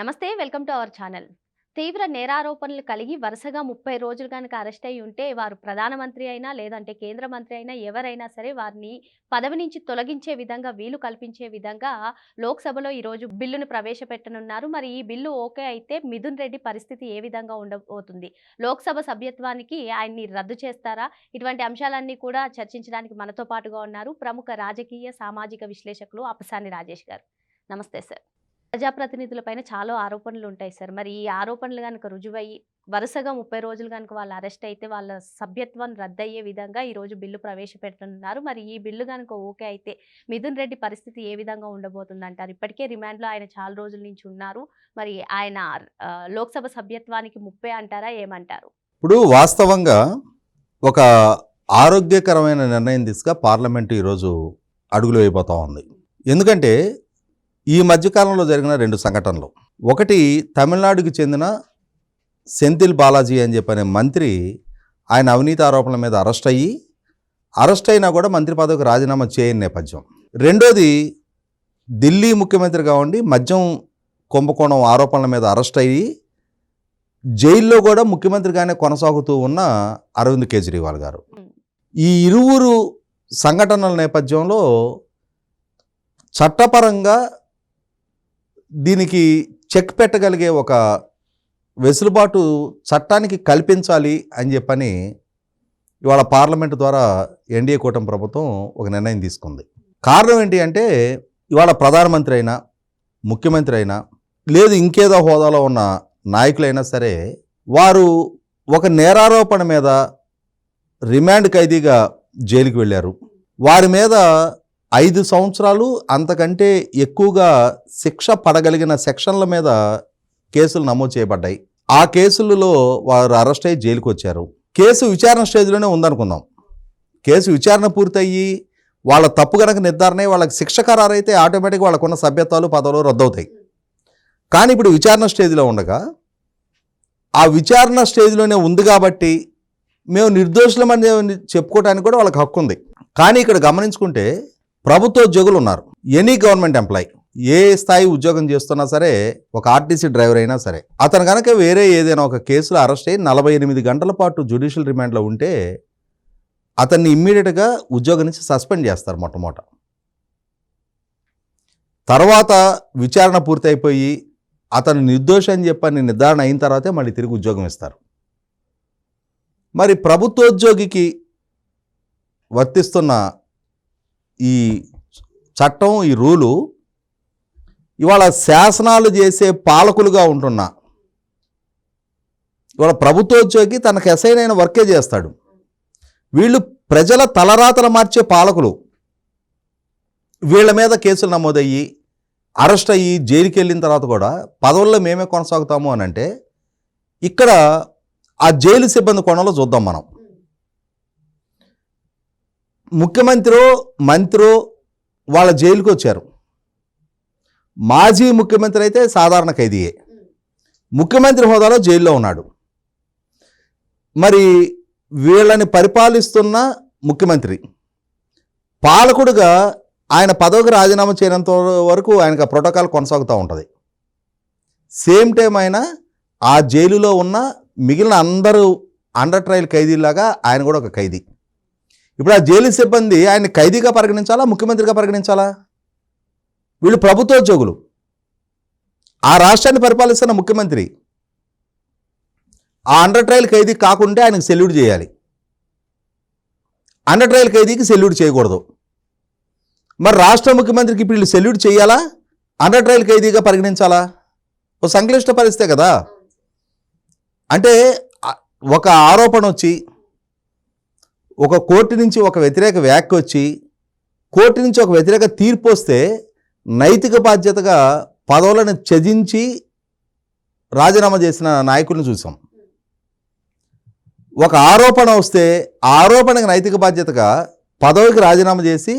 నమస్తే welcome to our channel. తీవ్ర నేరారోపణలు కలిగి వరుసగా ముప్పై రోజులు కనుక అరెస్ట్ అయి ఉంటే వారు ప్రధానమంత్రి అయినా లేదంటే కేంద్ర మంత్రి అయినా ఎవరైనా సరే వారిని పదవి నుంచి తొలగించే విధంగా వీలు కల్పించే విధంగా లోక్సభలో ఈరోజు బిల్లును ప్రవేశపెట్టనున్నారు. మరి ఈ బిల్లు ఓకే అయితే మిథున్ రెడ్డి పరిస్థితి ఏ విధంగా ఉండబోతుంది? లోక్సభ సభ్యత్వానికి ఆయన్ని రద్దు చేస్తారా? ఇటువంటి అంశాలన్నీ కూడా చర్చించడానికి మనతో పాటుగా ఉన్నారు ప్రముఖ రాజకీయ సామాజిక విశ్లేషకులు అపసాని రాజేష్ గారు. నమస్తే సార్. ప్రజాప్రతినిధులపైన చాలా ఆరోపణలు ఉంటాయి సార్. మరి ఈ ఆరోపణలు కనుక రుజువయ్యి వరుసగా ముప్పై రోజులు కనుక వాళ్ళు అరెస్ట్ అయితే వాళ్ళ సభ్యత్వం రద్దయ్యే విధంగా ఈరోజు బిల్లు ప్రవేశపెట్టనున్నారు. మరి ఈ బిల్లు కనుక ఓకే అయితే మిథున్ రెడ్డి పరిస్థితి ఏ విధంగా ఉండబోతుంది అంటారు ఇప్పటికే రిమాండ్లో ఆయన చాలా రోజుల నుంచి ఉన్నారు. మరి ఆయన లోక్సభ సభ్యత్వానికి ముప్పే అంటారా? ఏమంటారు? ఇప్పుడు వాస్తవంగా ఒక ఆరోగ్యకరమైన నిర్ణయం తీసుక పార్లమెంటు ఈరోజు అడుగులు అయిపోతూ ఉంది. ఎందుకంటే ఈ మధ్యకాలంలో జరిగిన రెండు సంఘటనలు. ఒకటి తమిళనాడుకి చెందిన సెంథిల్ బాలాజీ అని చెప్పనే మంత్రి ఆయన అవినీతి ఆరోపణల మీద అరెస్ట్ అయ్యి అరెస్ట్ అయినా కూడా మంత్రి పదవికి రాజీనామా చేయని నేపథ్యం. రెండోది ఢిల్లీ ముఖ్యమంత్రిగా ఉండి మద్యం కుంభకోణం ఆరోపణల మీద అరెస్ట్ అయ్యి జైల్లో కూడా ముఖ్యమంత్రిగానే కొనసాగుతూ ఉన్న అరవింద్ కేజ్రీవాల్ గారు. ఈ ఇరువురు సంఘటనల నేపథ్యంలో చట్టపరంగా దీనికి చెక్ పెట్టగలిగే ఒక వెసులుబాటు చట్టానికి కల్పించాలి అని చెప్పని ఇవాళ పార్లమెంటు ద్వారా ఎన్డీఏ కూటమి ప్రభుత్వం ఒక నిర్ణయం తీసుకుంది. కారణం ఏంటి అంటే ఇవాళ ప్రధానమంత్రి అయినా ముఖ్యమంత్రి అయినా లేదు ఇంకేదో హోదాలో ఉన్న నాయకులైనా సరే వారు ఒక నేరారోపణ మీద రిమాండ్ ఖైదీగా జైలుకి వెళ్ళారు. వారి మీద ఐదు సంవత్సరాలు అంతకంటే ఎక్కువగా శిక్ష పడగలిగిన సెక్షన్ల మీద కేసులు నమోదు చేయబడ్డాయి. ఆ కేసులలో వారు అరెస్ట్ అయ్యి జైలుకు వచ్చారు కేసు విచారణ స్టేజ్లోనే ఉందనుకుందాం. కేసు విచారణ పూర్తయ్యి వాళ్ళ తప్పు కనుక నిర్ధారణ వాళ్ళకి శిక్ష ఖరారైతే ఆటోమేటిక్గా వాళ్ళకున్న సభ్యత్వాలు పదవులు రద్దవుతాయి. కానీ ఇప్పుడు విచారణ స్టేజ్లో ఉండగా ఆ విచారణ స్టేజ్లోనే ఉంది కాబట్టి మేము నిర్దోషులమని చెప్పుకోవడానికి కూడా వాళ్ళకి హక్కు ఉంది కానీ ఇక్కడ గమనించుకుంటే ప్రభుత్వ ఉద్యోగులు ఉన్నారు. ఎనీ గవర్నమెంట్ ఎంప్లాయీ ఏ స్థాయి ఉద్యోగం చేస్తున్నా సరే ఒక ఆర్టీసీ డ్రైవర్ అయినా సరే అతను కనుక వేరే ఏదైనా ఒక కేసులో అరెస్ట్ అయ్యి నలభై ఎనిమిది గంటల పాటు జ్యుడిషియల్ రిమాండ్లో ఉంటే అతన్ని ఇమ్మీడియట్గా ఉద్యోగం నుంచి సస్పెండ్ చేస్తారు మొట్టమొదట. తర్వాత విచారణ పూర్తయిపోయి అతను నిర్దోషి అని చెప్పని నిర్ధారణ అయిన తర్వాతే మళ్ళీ తిరిగి ఉద్యోగం ఇస్తారు. మరి ప్రభుత్వోద్యోగికి వర్తిస్తున్న ఈ చట్టం ఈ రూలు ఇవాళ శాసనాలు చేసే పాలకులుగా ఉంటున్న. ఇవాళ ప్రభుత్వోద్యోగి తనకు అసైన్ అయిన వర్కే చేస్తాడు. వీళ్ళు ప్రజల తలరాతలు మార్చే పాలకులు. వీళ్ళ మీద కేసులు నమోదయ్యి అరెస్ట్ అయ్యి జైలుకి వెళ్ళిన తర్వాత కూడా పదవుల్లో మేమే కొనసాగుతాము అని అంటే ఇక్కడ ఆ జైలు సిబ్బంది కోణంలో చూద్దాం మనం. ముఖ్యమంత్రో మంత్రో వాళ్ళ జైలుకి వచ్చారు మాజీ ముఖ్యమంత్రి అయితే సాధారణ ఖైదీయే. ముఖ్యమంత్రి హోదాలో జైల్లో ఉన్నాడు. మరి వీళ్ళని పరిపాలిస్తున్న ముఖ్యమంత్రి పాలకుడుగా ఆయన పదవికి రాజీనామా చేయనంత వరకు ఆయనకు ఆ ప్రోటోకాల్ కొనసాగుతూ ఉంటుంది. సేమ్ టైం ఆయన ఆ జైలులో ఉన్న మిగిలిన అందరూ అండర్ ట్రయల్ ఖైదీలాగా ఆయన కూడా ఒక ఖైదీ. ఇప్పుడు ఆ జైలు సిబ్బంది ఆయన ఖైదీగా పరిగణించాలా ముఖ్యమంత్రిగా పరిగణించాలా? వీళ్ళు ప్రభుత్వోద్యోగులు. ఆ రాష్ట్రాన్ని పరిపాలిస్తున్న ముఖ్యమంత్రి ఆ అండర్ ట్రయల్ ఖైదీ కాకుంటే ఆయనకు సెల్యూట్ చేయాలి. అండర్ ట్రయల్ ఖైదీకి సెల్యూట్ చేయకూడదు. మరి రాష్ట్ర ముఖ్యమంత్రికి ఇప్పుడు వీళ్ళు సెల్యూట్ చేయాలా? Under trial ఖైదీగా పరిగణించాలా? ఓ సంక్లిష్ట పరిస్థితే కదా? అంటే ఒక ఆరోపణ వచ్చి ఒక కోర్టు నుంచి ఒక వ్యతిరేక వ్యాఖ్య వచ్చి కోర్టు నుంచి ఒక వ్యతిరేక తీర్పు వస్తే నైతిక బాధ్యతగా పదవులను త్యజించి రాజీనామా చేసిన నాయకులను చూసాం. ఒక ఆరోపణ వస్తే ఆరోపణకు నైతిక బాధ్యతగా పదవికి రాజీనామా చేసి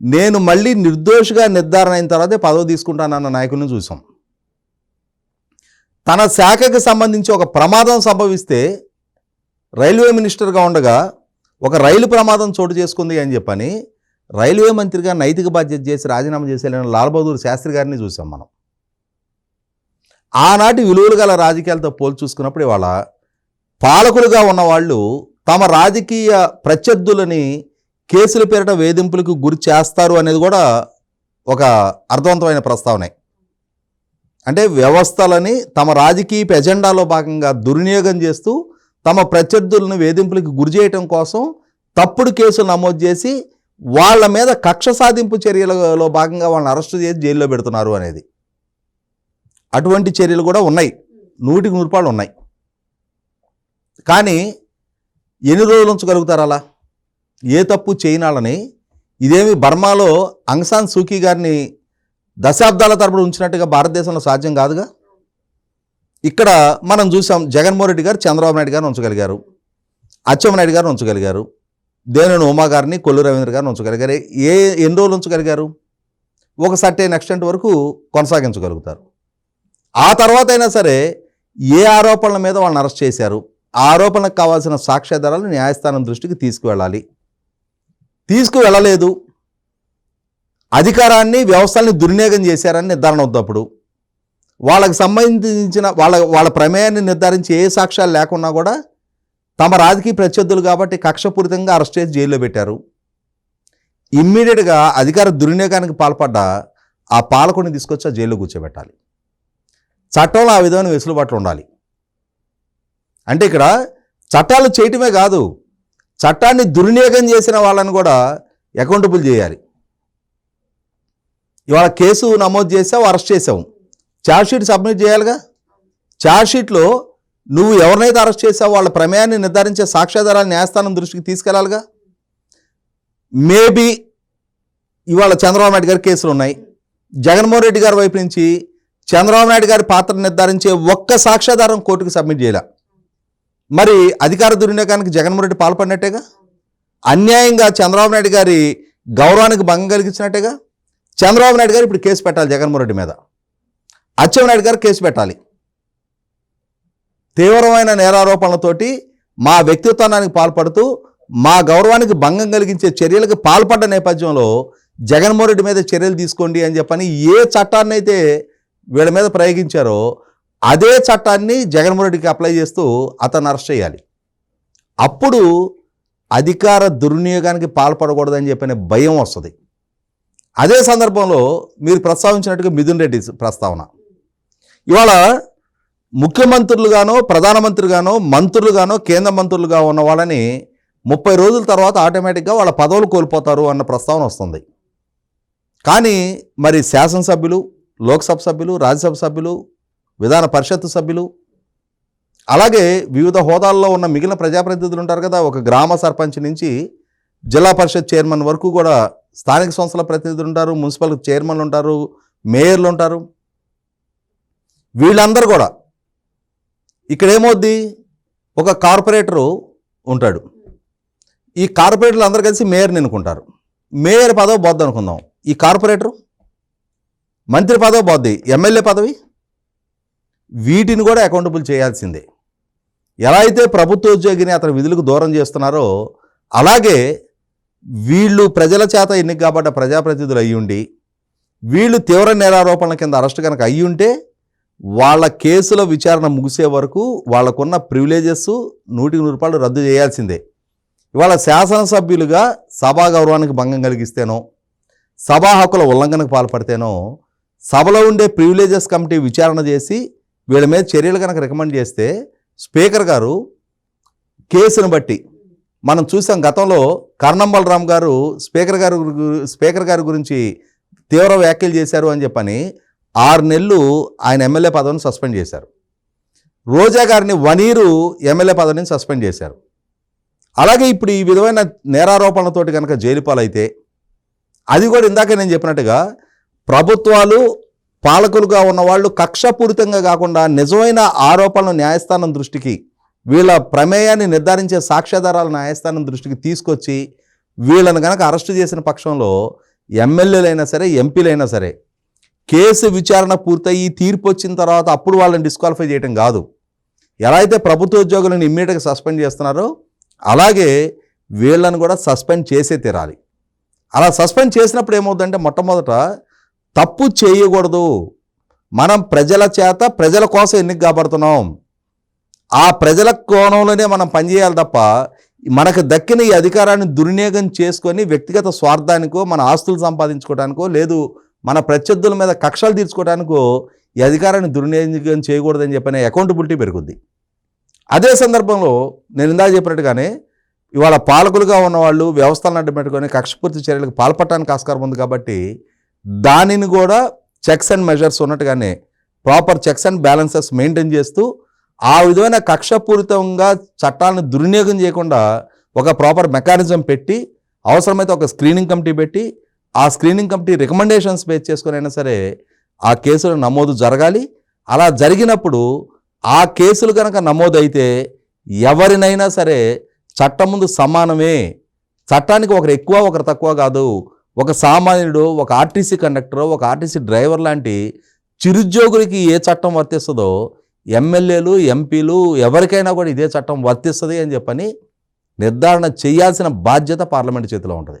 నేను మళ్ళీ నిర్దోషిగా నిర్ధారణ అయిన తర్వాతే పదవి తీసుకుంటానన్న నాయకులను చూసాం. తన శాఖకు సంబంధించి ఒక ప్రమాదం సంభవిస్తే రైల్వే మినిస్టర్గా ఉండగా ఒక రైలు ప్రమాదం చోటు చేసుకుంది అని చెప్పని రైల్వే మంత్రిగా నైతిక బాధ్యత చేసి రాజీనామా చేసి లాల్ బహదూర్ శాస్త్రి గారిని చూసాం మనం. ఆనాటి విలువలు గల రాజకీయాలతో పోల్చి చూసుకున్నప్పుడు ఇవాళ పాలకులుగా ఉన్నవాళ్ళు తమ రాజకీయ ప్రత్యర్థులని కేసుల పేరిట వేధింపులకు గురి చేస్తారు అనేది కూడా ఒక అర్థవంతమైన ప్రస్తావనే. అంటే వ్యవస్థలని తమ రాజకీయ ఎజెండాలో భాగంగా దుర్వినియోగం చేస్తూ తమ ప్రత్యర్థులను వేధింపులకు గురి చేయటం కోసం తప్పుడు కేసులు నమోదు చేసి వాళ్ళ మీద కక్ష సాధింపు చర్యలలో భాగంగా వాళ్ళని అరెస్ట్ చేసి జైల్లో పెడుతున్నారు అనేది. అటువంటి చర్యలు కూడా ఉన్నాయి. నూటికి నూరుపాలు ఉన్నాయి. కానీ ఎన్ని రోజులు ఉంచగలుగుతారు అలా? ఏ తప్పు చేయనాలని ఇదేమి బర్మాలో అంగ్సాన్ సూకీ గారిని దశాబ్దాల తరబడి ఉంచినట్టుగా భారతదేశంలో సాధ్యం కాదుగా? ఇక్కడ మనం చూసాం జగన్మోహన్ రెడ్డి గారు చంద్రబాబు నాయుడు గారిని ఉంచగలిగారు. అచ్చెన్నాయుడు గారిని ఉంచగలిగారు. దేనిని? ఉమా గారిని కొల్లు రవీంద్ర గారిని ఉంచగలిగారు. ఏ ఎన్ని రోజులు ఉంచగలిగారు? ఒక సర్టైన్ ఎక్స్టెంట్ వరకు కొనసాగించగలుగుతారు. ఆ తర్వాత అయినా సరే ఏ ఆరోపణల మీద వాళ్ళని అరెస్ట్ చేశారు? ఆ ఆరోపణలకు కావాల్సిన సాక్ష్యాధారాలు న్యాయస్థానం దృష్టికి తీసుకువెళ్ళాలి. తీసుకువెళ్ళలేదు. అధికారాన్ని వ్యవస్థల్ని దుర్వినియోగం చేశారని నిర్ధారణ అవుతప్పుడు వాళ్ళకి సంబంధించిన వాళ్ళ వాళ్ళ ప్రమేయాన్ని నిర్ధారించి ఏ సాక్ష్యాలు లేకున్నా కూడా తమ రాజకీయ ప్రత్యర్థులు కాబట్టి కక్షపూరితంగా అరెస్ట్ చేసి జైల్లో పెట్టారు. ఇమ్మీడియట్గా అధికార దుర్వినియోగానికి పాల్పడ్డ ఆ పాలకుడిని తీసుకొచ్చి ఆ జైల్లో కూర్చోబెట్టాలి. చట్టంలో ఆ విధమైన వెసులుబాట్లు ఉండాలి. అంటే ఇక్కడ చట్టాలు చేయటమే కాదు చట్టాన్ని దుర్వినియోగం చేసిన వాళ్ళని కూడా అకౌంటబుల్ చేయాలి. ఇవాళ కేసు నమోదు చేసావు అరెస్ట్ చేసావు. ఛార్జ్షీట్ సబ్మిట్ చేయాలిగా? ఛార్జ్షీట్లో నువ్వు ఎవరినైతే అరెస్ట్ చేసావో వాళ్ళ ప్రమేయాన్ని నిర్ధారించే సాక్ష్యాధారాలు న్యాయస్థానం దృష్టికి తీసుకెళ్ళాలిగా? మేబీ ఇవాళ చంద్రబాబు నాయుడు గారి కేసులు ఉన్నాయి. జగన్మోహన్ రెడ్డి గారి వైపు నుంచి చంద్రబాబు నాయుడు గారి పాత్ర నిర్ధారించే ఒక్క సాక్ష్యాధారం కోర్టుకు సబ్మిట్ చేయాల. మరి అధికార దుర్వినియోగానికి జగన్మోహన్ రెడ్డి పాల్పడినట్టేగా? అన్యాయంగా చంద్రబాబు నాయుడు గారి గౌరవానికి భంగం కలిగించినట్టేగా? చంద్రబాబు నాయుడు గారు ఇప్పుడు కేసు పెట్టాలి జగన్మోహన్ రెడ్డి మీద. అచ్చెన్నాయుడు గారు కేసు పెట్టాలి. తీవ్రమైన నేరారోపణలతోటి మా వ్యక్తిత్వానికి పాల్పడుతూ మా గౌరవానికి భంగం కలిగించే చర్యలకు పాల్పడ్డ నేపథ్యంలో జగన్మోహన్ రెడ్డి మీద చర్యలు తీసుకోండి అని చెప్పని ఏ చట్టాన్ని అయితే వీళ్ళ మీద ప్రయోగించారో అదే చట్టాన్ని జగన్మోహన్ రెడ్డికి అప్లై చేస్తూ అతను అరెస్ట్ చేయాలి. అప్పుడు అధికార దుర్వినియోగానికి పాల్పడకూడదని చెప్పిన భయం వస్తుంది. అదే సందర్భంలో మీరు ప్రస్తావించినట్టుగా మిథున్ రెడ్డి ప్రస్తావన. ఇవాళ ముఖ్యమంత్రులుగానో ప్రధానమంత్రిగానో మంత్రులుగానో కేంద్ర మంత్రులుగా ఉన్న వాళ్ళని ముప్పై రోజుల తర్వాత ఆటోమేటిక్గా వాళ్ళ పదవులు కోల్పోతారు అన్న ప్రస్తావన వస్తుంది. కానీ మరి శాసనసభ్యులు లోక్సభ సభ్యులు రాజ్యసభ సభ్యులు విధాన పరిషత్ సభ్యులు అలాగే వివిధ హోదాల్లో ఉన్న మిగిలిన ప్రజాప్రతినిధులు ఉంటారు కదా ఒక గ్రామ సర్పంచ్ నుంచి జిల్లా పరిషత్ చైర్మన్ వరకు కూడా స్థానిక సంస్థల ప్రతినిధులు ఉంటారు మున్సిపల్ చైర్మన్లు ఉంటారు మేయర్లు ఉంటారు. వీళ్ళందరూ కూడా ఇక్కడేమవుద్ది? ఒక కార్పొరేటరు ఉంటాడు. ఈ కార్పొరేటర్లు అందరూ కలిసి మేయర్ని ఎన్నుకుంటారు. మేయర్ పదవి పోద్ది అనుకుందాం. ఈ కార్పొరేటరు? మంత్రి పదవి పోద్ది. ఎమ్మెల్యే పదవి? వీటిని కూడా అకౌంటబుల్ చేయాల్సిందే. ఎలా అయితే ప్రభుత్వ ఉద్యోగిని అతని విధులకు దూరం చేస్తున్నారో అలాగే వీళ్ళు ప్రజల చేత ఎన్నిక కాబట్ట ప్రజాప్రతినిధులు అయ్యుండి వీళ్ళు తీవ్ర నేరారోపణల కింద అరెస్ట్ కనుక అయ్యి ఉంటే వాళ్ళ కేసుల విచారణ ముగిసే వరకు వాళ్ళకున్న ప్రివిలేజెస్ నూటికి నూరు రూపాయలు రద్దు చేయాల్సిందే. ఇవాళ శాసనసభ్యులుగా సభా గౌరవానికి భంగం కలిగిస్తేనో సభా హక్కుల ఉల్లంఘనకు పాల్పడితేనో సభలో ఉండే ప్రివిలేజెస్ కమిటీ విచారణ చేసి వీళ్ళ మీద చర్యలు కనుక రికమెండ్ చేస్తే స్పీకర్ గారు కేసును బట్టి మనం చూసాం గతంలో కర్ణం బలరాం గారు స్పీకర్ గారు స్పీకర్ గారి గురించి తీవ్ర వ్యాఖ్యలు చేశారు అని చెప్పని ఆరు నెలలు ఆయన ఎమ్మెల్యే పదవిని సస్పెండ్ చేశారు. రోజా గారిని వన్ ఇయర్ ఎమ్మెల్యే పదవిని సస్పెండ్ చేశారు. అలాగే ఇప్పుడు ఈ విధమైన నేరారోపణలతోటి కనుక జైలుపాలైతే అది కూడా ఇందాక నేను చెప్పినట్టుగా ప్రభుత్వాలు పాలకులుగా ఉన్నవాళ్ళు కక్షపూరితంగా కాకుండా నిజమైన ఆరోపణలు న్యాయస్థానం దృష్టికి వీళ్ళ ప్రమేయాన్ని నిర్ధారించే సాక్ష్యాధారాలు న్యాయస్థానం దృష్టికి తీసుకొచ్చి వీళ్ళను కనుక అరెస్టు చేసిన పక్షంలో ఎమ్మెల్యేలైనా సరే ఎంపీలైనా సరే కేసు విచారణ పూర్తయి తీర్పు వచ్చిన తర్వాత అప్పుడు వాళ్ళని డిస్క్వాలిఫై చేయడం కాదు. ఎలా అయితే ప్రభుత్వ ఉద్యోగులను ఇమ్మీడియట్గా సస్పెండ్ చేస్తున్నారో అలాగే వీళ్ళని కూడా సస్పెండ్ చేసే తీరాలి. అలా సస్పెండ్ చేసినప్పుడు ఏమవుతుందంటే మొట్టమొదట తప్పు చేయకూడదు. మనం ప్రజల చేత ప్రజల కోసం ఎన్నిక కాబడుతున్నాం? ఆ ప్రజల కోణంలోనే మనం పనిచేయాలి తప్ప మనకు దక్కిన ఈ అధికారాన్ని దుర్వినియోగం చేసుకొని వ్యక్తిగత స్వార్థానికో మన ఆస్తులు సంపాదించుకోవడానికో లేదు మన ప్రత్యర్థుల మీద కక్షలు తీర్చుకోవడానికి ఈ అధికారాన్ని దుర్వినియోగం చేయకూడదని చెప్పిన అకౌంటబిలిటీ పెరుగుద్ది. అదే సందర్భంలో నేను ఇందాక చెప్పినట్టుగానే ఇవాళ పాలకులుగా ఉన్నవాళ్ళు వ్యవస్థలను అడ్డుపెట్టుకొని కక్షపూర్తి చర్యలకు పాల్పడటానికి ఆస్కారం ఉంది కాబట్టి దానిని కూడా చెక్స్ అండ్ మెజర్స్ ఉన్నట్టుగానే proper checks and balances maintain చేస్తూ ఆ విధమైన కక్షపూరితంగా చట్టాలను దుర్వినియోగం చేయకుండా ఒక ప్రాపర్ మెకానిజం పెట్టి అవసరమైతే ఒక స్క్రీనింగ్ కమిటీ పెట్టి ఆ స్క్రీనింగ్ కమిటీ రికమెండేషన్స్ బేస్ చేసుకొని అయినా సరే ఆ కేసులు నమోదు జరగాలి. అలా జరిగినప్పుడు ఆ కేసులు కనుక నమోదైతే ఎవరినైనా సరే చట్టం ముందు సమానమే. చట్టానికి ఒకరు ఎక్కువ ఒకరు తక్కువ కాదు. ఒక సామాన్యుడు ఒక ఆర్టీసీ కండక్టర్ ఒక ఆర్టీసీ డ్రైవర్ లాంటి చిరుద్యోగులకి ఏ చట్టం వర్తిస్తుందో ఎమ్మెల్యేలు ఎంపీలు ఎవరికైనా కూడా ఇదే చట్టం వర్తిస్తుంది అని చెప్పని నిర్ధారణ చేయాల్సిన బాధ్యత పార్లమెంట్ చేతిలో ఉంటుంది.